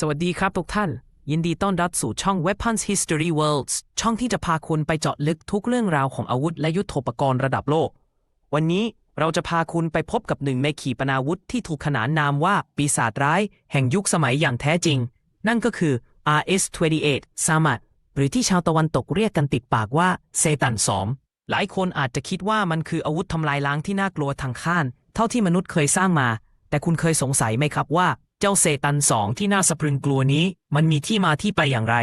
สวัสดีครับทุกท่าน ยินดีต้อนรับสู่ช่อง Weapons History Worlds ช่องที่จะพาคุณไปเจาะลึกทุกเรื่องราวของอาวุธและยุทโธปกรณ์ระดับโลก วันนี้เราจะพาคุณไปพบกับหนึ่งในขีปนาวุธที่ถูกขนานนามว่าปีศาจร้าย แห่งยุคสมัยอย่างแท้จริง นั่นก็คือ RS-28 s a m a t หรือที่ชาวตะวันตกเรียกกันติดปากว่าเซตัน2หลายคนอาจจะคิดว่ามันคืออาวุธทำลายล้างที่น่ากลัวทางข้าน เท่าที่มนุษย์เคยสร้างมา แต่คุณเคยสงสัยไหมครับว่า เจ้าเซตันสองที่น่าสะพรึงกลัวนี้ มันมีที่มาที่ไปอย่างไร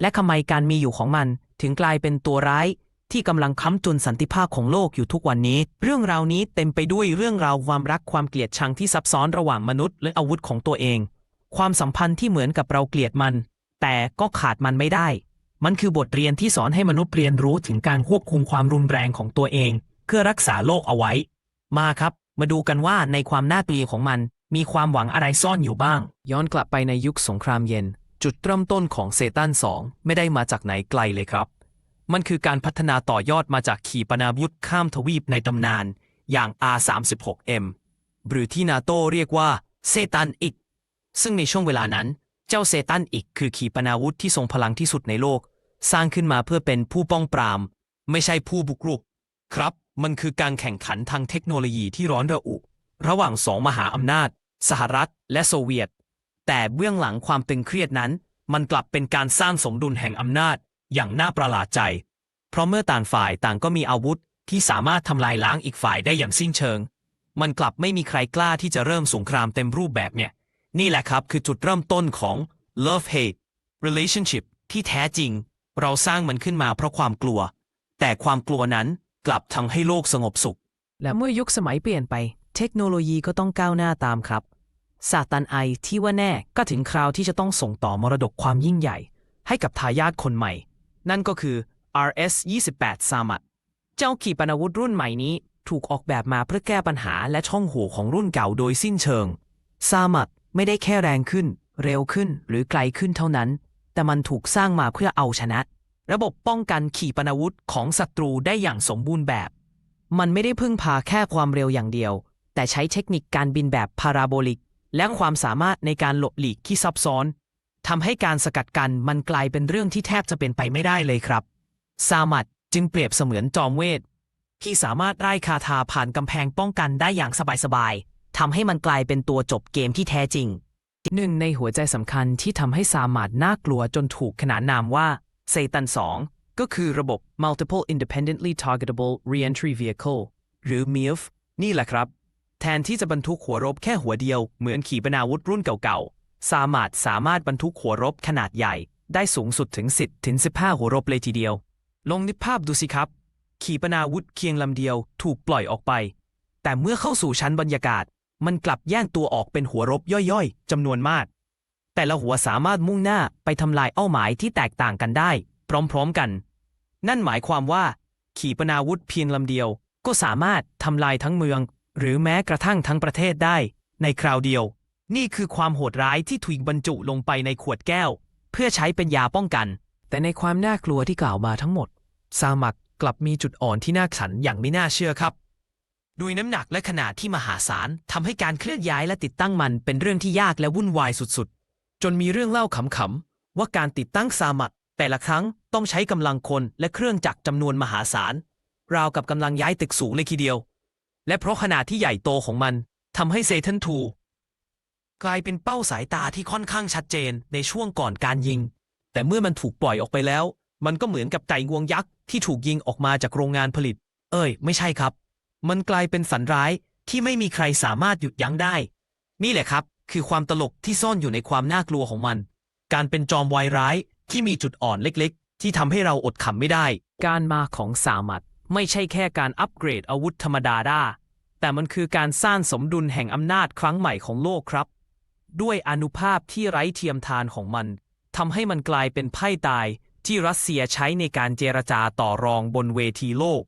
และทำไมการมีอยู่ของมันถึงกลายเป็นตัวร้ายที่กำลังค้ำจุนสันติภาพของโลกอยู่ทุกวันนี้ เรื่องราวนี้เต็มไปด้วยเรื่องราวความรักความเกลียดชังที่ซับซ้อนระหว่างมนุษย์และอาวุธของตัวเอง ความสัมพันธ์ที่เหมือนกับเราเกลียดมัน แต่ก็ขาดมันไม่ได้ มันคือบทเรียนที่สอนให้มนุษย์เรียนรู้ถึงการควบคุมความรุนแรงของตัวเอง เพื่อรักษาโลกเอาไว้ มาครับ มาดูกันว่าในความน่าเกลียดของมัน มีความหวังอะไรซ่อนอยู่บ้าง ย้อนกลับไปในยุคสงครามเย็น จุดเริ่มต้นของเซตัน2 ไม่ได้มาจากไหนไกลเลยครับ มันคือการพัฒนาต่อยอดมาจากขีปนาวุธข้ามทวีปในตำนาน อย่าง R36M หรือที่นาโตเรียกว่าเซตันอีก ซึ่งในช่วงเวลานั้น เจ้าเซตันอีกคือขีปนาวุธที่ทรงพลังที่สุดในโลก สร้างขึ้นมาเพื่อเป็นผู้ป้องปราม ไม่ใช่ผู้บุกรุก ครับ มันคือการแข่งขันทางเทคโนโลยีที่ร้อนระอุ ระหว่างสองมหาอำนาจ สหรัฐและโซเวียต แต่เบื้องหลังความตึงเครียดนั้น มันกลับเป็นการสร้างสมดุลแห่งอำนาจอย่างน่าประหลาดใจ เพราะเมื่อต่างฝ่ายต่างก็มีอาวุธที่สามารถทำลายล้างอีกฝ่ายได้อย่างสิ้นเชิง มันกลับไม่มีใครกล้าที่จะเริ่มสงครามเต็มรูปแบบเนี่ย นี่แหละครับคือจุดเริ่มต้นของ love hate relationship ที่แท้จริง เราสร้างมันขึ้นมาเพราะความกลัว แต่ความกลัวนั้นกลับทำให้โลกสงบสุข และเมื่อยุคสมัยเปลี่ยนไป เทคโนโลยีก็ต้องก้าวหน้าตามครับซาตันไอที่ว่าแน่ก็ถึงคราวที่จะต้องส่งต่อมรดกความยิ่งใหญ่ ให้กับทายาทคนใหม่ นั่นก็คือ RS 28 s a m a t เจ้าขีปนาวุธรุ่นใหม่นี้ถูกออกแบบมาเพื่อแก้ปัญหาและช่องโหว่ของรุ่นเก่าโดยสิ้นเชิงซามัตไม่ได้แค่แรงขึ้น เร็วขึ้นหรือไกลขึ้นเท่านั้น แต่มันถูกสร้างมาเพื่อเอาชนะ ระบบป้องกันขีปนาวุธของศัตรูได้อย่างสมบูรณ์แบบ มันไม่ได้พึ่งพาแค่ความเร็วอย่างเดียว แต่ใช้เทคนิคการบินแบบพาราโบลิก และความสามารถในการหลบหลีกที่ซับซ้อนทำให้การสกัดกันมันกลายเป็นเรื่องที่แทบจะเป็นไปไม่ได้เลยครับ ซามัดจึงเปรียบเสมือนจอมเวท ที่สามารถไล่คาถาผ่านกำแพงป้องกันได้อย่างสบายๆทำให้มันกลายเป็นตัวจบเกมที่แท้จริงหนึ่งในหัวใจสำคัญที่ทำให้ซามัดน่ากลัวจนถูกขนานนามว่าเซตัน 2 ก็คือระบบ Multiple Independently Targetable Reentry Vehicle หรือ MIF นี่แหละครับ แทนที่จะบรรทุกหัวรบแค่หัวเดียวเหมือนขีปนาวุธรุ่นเก่าๆซามาดสามารถบรรทุกหัวรบขนาดใหญ่ ได้สูงสุดถึง 10 ถึง 15 หัวรบเลยทีเดียว ลองนึกภาพดูสิครับ ขีปนาวุธเคียงลำเดียวถูกปล่อยออกไป แต่เมื่อเข้าสู่ชั้นบรรยากาศ มันกลับแยกตัวออกเป็นหัวรบย่อยๆจำนวนมาก แต่ละหัวสามารถมุ่งหน้าไปทำลายเป้าหมายที่แตกต่างกันได้ พร้อมๆกัน นั่นหมายความว่า ขีปนาวุธเพียงลำเดียวก็สามารถทำลายทั้งเมือง หรือแม้กระทั่งทั้งประเทศได้ ในคราวเดียว นี่คือความโหดร้ายที่ถูกบรรจุลงไปในขวดแก้ว เพื่อใช้เป็นยาป้องกัน แต่ในความน่ากลัวที่กล่าวมาทั้งหมด ซามักกลับมีจุดอ่อนที่น่าขันอย่างไม่น่าเชื่อครับด้วยน้ำหนักและขนาดที่มหาศาลทำให้การเคลื่อนย้ายและติดตั้งมันเป็นเรื่องที่ยากและวุ่นวายสุดๆ จนมีเรื่องเล่าขำๆ ว่าการติดตั้งซามักแต่ละครั้งต้องใช้กำลังคนและเครื่องจักรจำนวนมหาศาล ราวกับกำลังย้ายตึกสูงเลยทีเดียว และเพราะขนาดที่ใหญ่โตของมันทำให้เซทันทูกลายเป็นเป้าสายตาที่ค่อนข้างชัดเจนในช่วงก่อนการยิง แต่เมื่อมันถูกปล่อยออกไปแล้ว มันก็เหมือนกับไก่งวงยักษ์ที่ถูกยิงออกมาจากโรงงานผลิต เอ้ย ไม่ใช่ครับ มันกลายเป็นฝันร้ายที่ไม่มีใครสามารถหยุดยั้งได้ นี่แหละครับ คือความตลกที่ซ่อนอยู่ในความน่ากลัวของมัน การเป็นจอมวายร้ายที่มีจุดอ่อนเล็ก ๆ ที่ทำให้เราอดขำไม่ได้ การมาของสามัด ไม่ใช่แค่การอัปเกรดอาวุธธรรมดาได้แต่มันคือการสร้างสมดุลแห่งอำนาจครั้งใหม่ของโลกครับ ด้วยอนุภาพที่ไร้เทียมทานของมันทำให้มันกลายเป็นไพ่ตายที่รัสเซียใช้ในการเจรจาต่อรองบนเวทีโลก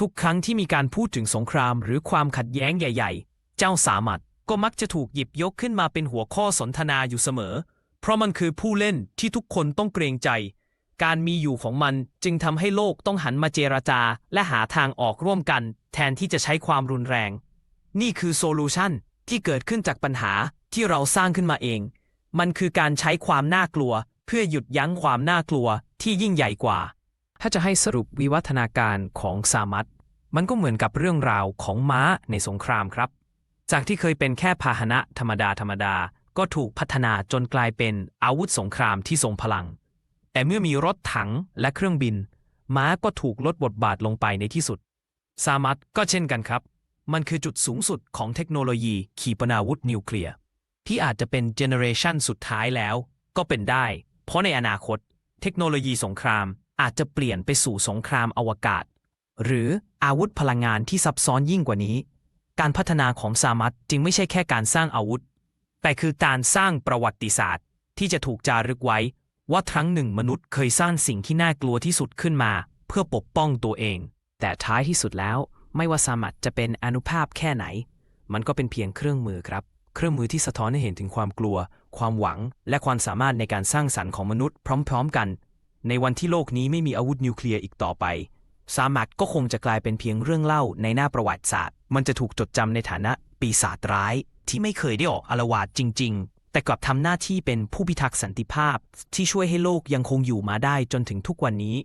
ทุกครั้งที่มีการพูดถึงสงครามหรือความขัดแย้งใหญ่ ๆ เจ้าสามัดก็มักจะถูกหยิบยกขึ้นมาเป็นหัวข้อสนทนาอยู่เสมอ เพราะมันคือผู้เล่นที่ทุกคนต้องเกรงใจ การมีอยู่ของมันจึงทำให้โลกต้องหันมาเจรจา และหาทางออกร่วมกัน แทนที่จะใช้ความรุนแรง นี่คือโซลูชันที่เกิดขึ้นจากปัญหาที่เราสร้างขึ้นมาเอง มันคือการใช้ความน่ากลัว เพื่อหยุดยั้งความน่ากลัวที่ยิ่งใหญ่กว่า ถ้าจะให้สรุปวิวัฒนาการของสามัตมันก็เหมือนกับเรื่องราวของม้าในสงครามครับ จากที่เคยเป็นแค่พาหนะธรรมดาธรรมดา ก็ถูกพัฒนาจนกลายเป็นอาวุธสงครามที่ทรงพลัง แต่เมื่อมีรถถังและเครื่องบิน ม้าก็ถูกลดบทบาทลงไปในที่สุดซามัตก็เช่นกันครับ มันคือจุดสูงสุดของเทคโนโลยีขีปนาวุธนิวเคลียร์ที่อาจจะเป็นเจเนอเรชันสุดท้ายแล้ว ก็เป็นได้ เพราะในอนาคต เทคโนโลยีสงครามอาจจะเปลี่ยนไปสู่สงครามอวกาศ หรืออาวุธพลังงานที่ซับซ้อนยิ่งกว่านี้ การพัฒนาของซามัตจึงไม่ใช่แค่การสร้างอาวุธ แต่คือการสร้างประวัติศาสตร์ ที่จะถูกจารึกไว้ ว่าครั้งหนึ่งมนุษย์เคยสร้างสิ่งที่น่ากลัวที่สุดขึ้นมา เพื่อปกป้องตัวเอง แต่ท้ายที่สุดแล้ว ไม่ว่าซามัตจะเป็นอนุภาพแค่ไหน มันก็เป็นเพียงเครื่องมือครับ เครื่องมือที่สะท้อนให้เห็นถึงความกลัว ความหวัง และความสามารถในการสร้างสรรค์ของมนุษย์พร้อม ๆ กัน ในวันที่โลกนี้ไม่มีอาวุธนิวเคลียร์อีกต่อไปซามัตก็คงจะกลายเป็นเพียงเรื่องเล่าในหน้าประวัติศาสตร์ มันจะถูกจดจำในฐานะปีศาจร้ายที่ไม่เคยได้ออกอาละวาดจริง ๆ แต่กลับทำหน้าที่เป็นผู้พิทักษ์สันติภาพ ที่ช่วยให้โลกยังคงอยู่มาได้จนถึงทุกวันนี้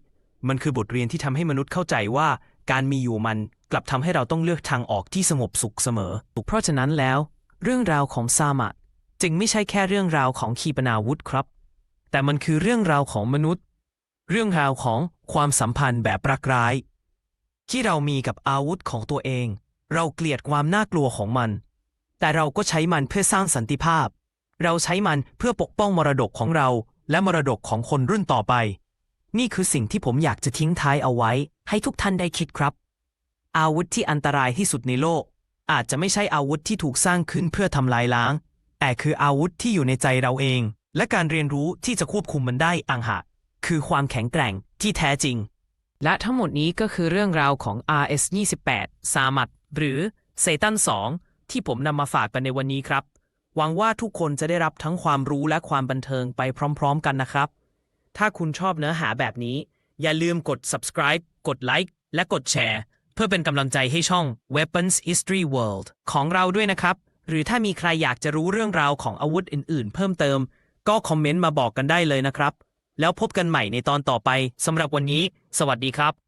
มันคือบทเรียนที่ทำให้มนุษย์เข้าใจว่า การมีอยู่มันกลับทำให้เราต้องเลือกทางออกที่สงบสุขเสมอ เพราะฉะนั้นแล้ว เรื่องราวของซามัตจึงไม่ใช่แค่เรื่องราวของขีปนาวุธครับ แต่มันคือเรื่องราวของมนุษย์ เรื่องราวของความสัมพันธ์แบบรักร้าย ที่เรามีกับอาวุธของตัวเอง เราเกลียดความน่ากลัวของมัน แต่เราก็ใช้มันเพื่อสร้างสันติภาพ เราใช้มันเพื่อปกป้องมรดกของเรา และมรดกของคนรุ่นต่อไป นี่คือสิ่งที่ผมอยากจะทิ้งท้ายเอาไว้ ให้ทุกท่านได้คิดครับ อาวุธที่อันตรายที่สุดในโลก อาจจะไม่ใช่อาวุธที่ถูกสร้างขึ้นเพื่อทำลายล้าง แต่คืออาวุธที่อยู่ในใจเราเอง และการเรียนรู้ที่จะควบคุมมันได้อ่างหากคือความแข็งแกร่งที่แท้จริง และทั้งหมดนี้ก็คือเรื่องราวของ RS-28 ซามัตหรือเซตัน2ที่ผมนำมาฝากกันในวันนี้ครับ หวังว่าทุกคนจะได้รับทั้งความรู้และความบันเทิงไปพร้อม ๆ กันนะครับ ถ้าคุณชอบเนื้อหาแบบนี้ อย่าลืมกด subscribe กดไลค์และกดแชร์ เพื่อเป็นกำลังใจให้ช่อง Weapons History World ของเราด้วยนะครับ หรือถ้ามีใครอยากจะรู้เรื่องราวของอาวุธอื่น ๆ เพิ่มเติม ก็คอมเมนต์มาบอกกันได้เลยนะครับ แล้วพบกันใหม่ในตอนต่อไปสำหรับวันนี้ สวัสดีครับ